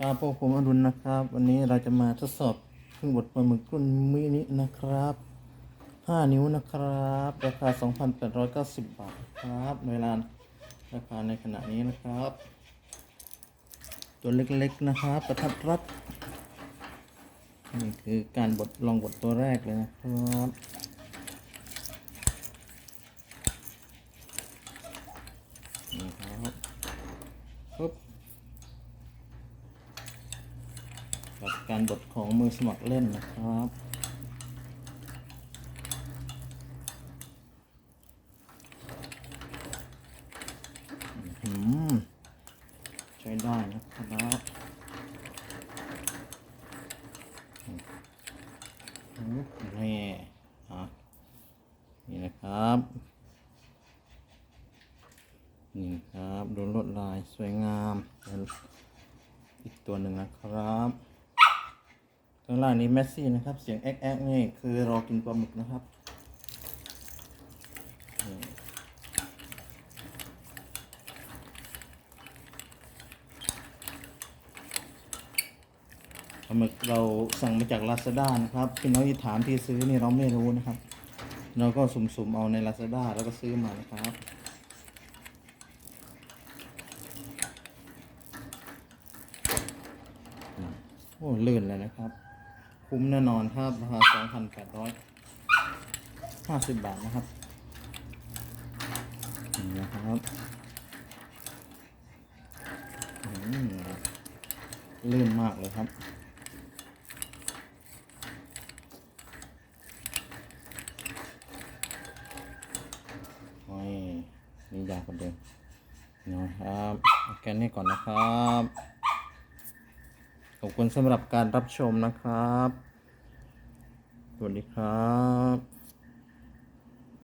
ครับพวกผมอดุลนะครับ วันนี้เราจะมาทดสอบเครื่องบดปลาหมึกรุ่นมินินะครับ 5 นิ้วนะครับ ราคา 2,890 บาทครับเวลาราคาในขณะนี้นะครับ ตัวเล็กๆนะครับประทัดรัดนี่คือการบดลองบดตัวแรกเลยนะครับนี่ครับปึ๊บ กับการบดของมือสมัครเล่นนะครับ ใช้ได้นะครับนี่อะนี่นะครับนี่ครับ ดูลวดลายสวยงาม อีกตัวหนึ่งนะครับ ข้างล่างนี้แมสซี่นะครับ เสียงแอ๊กแอ๊กนี่คือรอกินปลาหมึกนะครับปลาหมึกเราสั่งมาจาก Lazada นะครับพี่น้องที่ถามที่ซื้อนี่เราไม่รู้นะครับ เราก็สุ่มๆเอาใน Lazada แล้วก็ซื้อมานะครับโอ้ลื่นเลยนะครับ คุ้มแน่นอนครับราคา 2,850 บาทนะครับนี่นะครับอืมลื่นมากเลยครับโอ้ยนี่ยาวกว่าเดิมนะครับแค่นี้ก่อนนะครับ ขอบคุณสำหรับการรับชมนะครับ สวัสดีครับ